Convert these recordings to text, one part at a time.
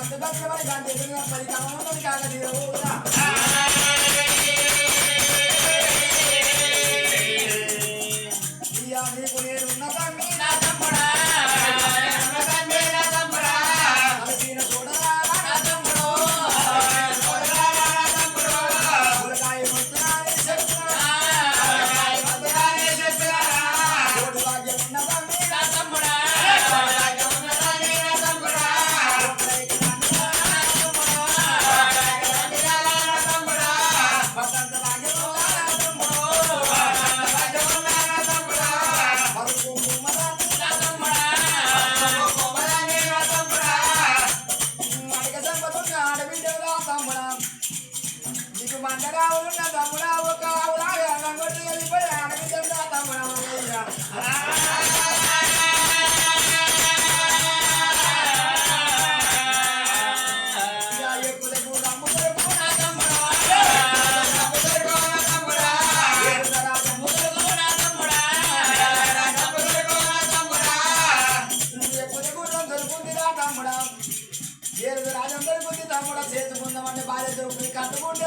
వంట దక్ష మరి గంట పది కావాలి కాగదీరా తమ్ముడకు నా తమ్ముడా. తమ్ముడకు నా తమ్ముడా. ఎక్కులకు దొరుకుతుందిరా తమ్ముడా ఏడు రాజందరి బుద్ధి తమ్ముడా చేసుకుందామంటే భార్య దొరుకుతుంది కట్టుకుంటే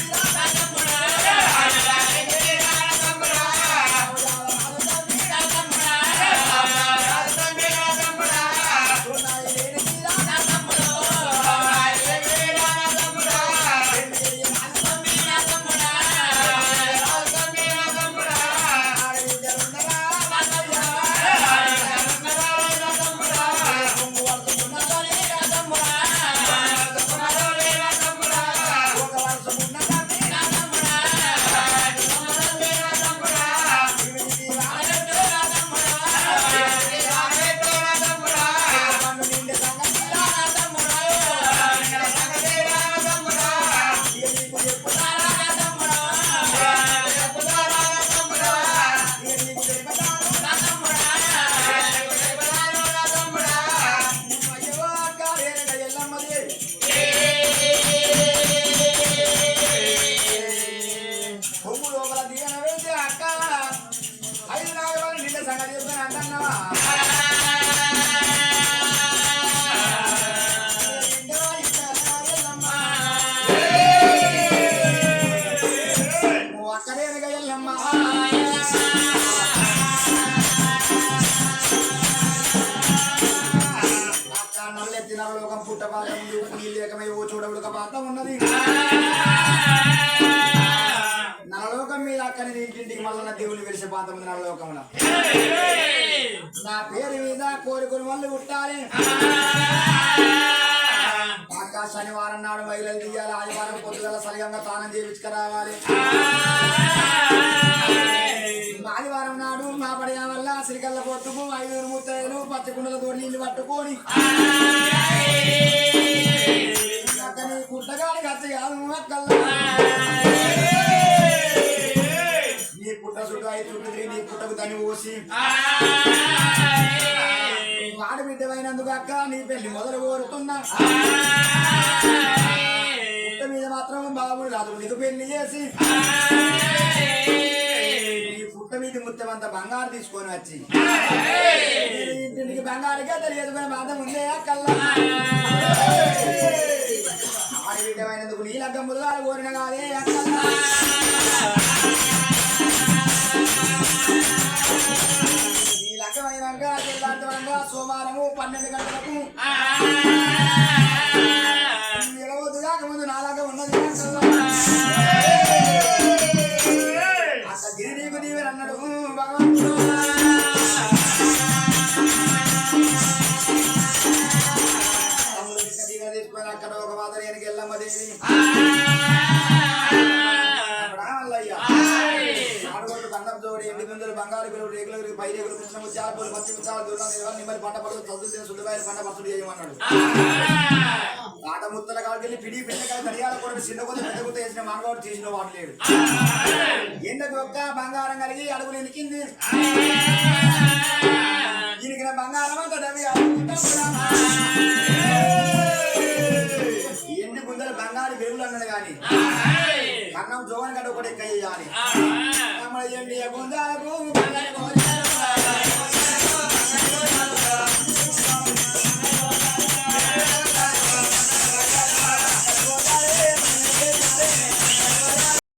లోకం నవలోకం పుట్టపాదం ఉప్పు నీళ్ళేకమై ఓ చూడవుడుక పాత్ర ఉన్నది. నరలోకం మీద అక్కని ఇంటింటికి మళ్ళా దేవుని వెలిసే పాత్ర ఉంది నరలోకంలో నా పేరు మీద కోరికలు వాళ్ళు పుట్టాలి. అక్క శనివారం నాడు మహిళలు తీయాలి. ఆదివారం పొద్దుగల సరిగంగా స్నానం చేయించుకురావాలి. సిరికల్ల పొట్టుకు ఐదుగురు ముత్తైదులు పచ్చకుండలతో నీళ్ళు పట్టుకొని. అక్కని పుట్టగాని గచ్చ కాదు అక్కల్లా. నీ పుట్ట చుట్టూ ఐదు చుట్టూ తిరిగి నీ పుట్టకు తని పోసి. ఆడబిడ్డమైనందుకు అక్క నీ పెళ్ళి మొదలు కోరుతున్నా. పుట్ట మీద మాత్రం బాబు రాదు నీకు పెళ్ళి చేసి. ఈ పుట్ట మీద ముత్తమంత బంగారు తీసుకొని వచ్చి. నేను ఇంటింటికి బంగారుగా తెలియదు బాధ ఉందే అక్కల్లా ఆడబిడ్డమైనందుకు నీ లగ్గం ముదుగాలు కోరిన కాదే అక్కల్లా ఈ లగ్గమైనాక తెల్లారితనంగా సోమవారము పన్నెండు గంటలకు ఆడగొట్టు జోడి ఎండి గుంజలు బంగారు పిల్లలు రేగులు పై రేగులు కృష్ణ ముత్యాల పూలు పచ్చి ముత్యాల దూరం నిలవని నిమ్మలి పంట పడుతుంది చదువుతున్న సుడిబాయలు పంట పడుతుంది చేయమన్నాడు ఆట ముత్తల కాడికి పిడి పిల్లకాయ కడియాల కూడా చిన్న కొద్ది పెద్ద కొద్ది వేసిన మానవాడు తీసిన వాడు లేడు. ఎందుకు ఒక్క బంగారం కలిగి అడుగులు ఎనికింది దీనికి నా బంగారం అంతా డబ్బి ఎన్ని గుంజలు బంగారు వెలుగులు అన్నాడు కానీ కన్నం జోగన్ గడ్డ ఒకటి ఎక్క చేయాలి కమ్మల ఎండి